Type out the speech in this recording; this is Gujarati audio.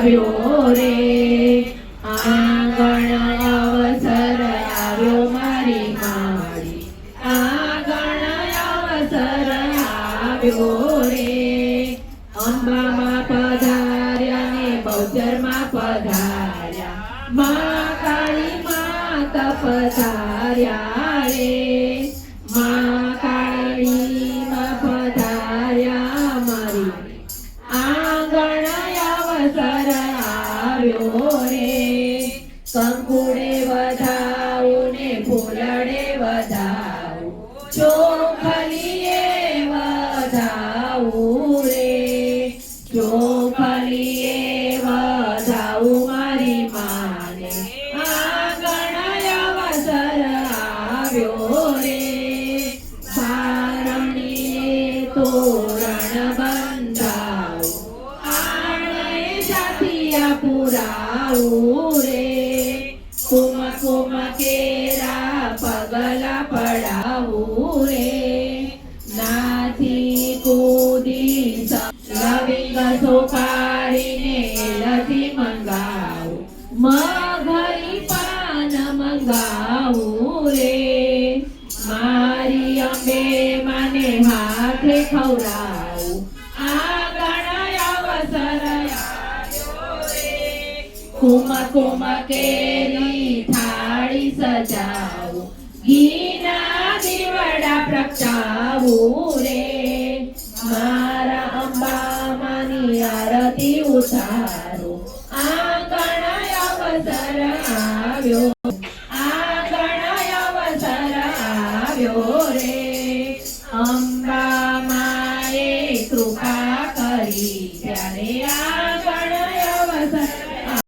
આવ્યો રે આંગણ અવસર આવ્યો મારી મારી આંગણ અવસર આવ્યો રે અંબામાં પધાર્યા ને બહુચરમાં પધાર્યા મા કાળી માત પધાર્યા કંકુડે વધાવું ને ફૂલડે વધાવું. ચોખલીએ વધાવું રે. ચોખલીએ વધાવું મારી માને. આંગણ અવસર આવ્યો રે. સારણીએ તોરણ બંધાવું. આણે પુરાવું રે. કુમ કેરા પગલા પડાવું રે નાથી કૂદી લવિંગ સોપારીને લથી મંગાવું મગરી પાન મંગાવું રે મારી અંબે મને હાથે ખવડાવું આગળ અવસર આવ્યો રે કુમ કુમ કેરી साडी सजाऊ घीना दिवडा प्रगटाऊ रे. मारा अंबा मानी आरती उतारू. आकण अवसर આવ્યો आकण अवसर આવ્યો रे. અંબા માએ કૃપા કરી ત્યારે આ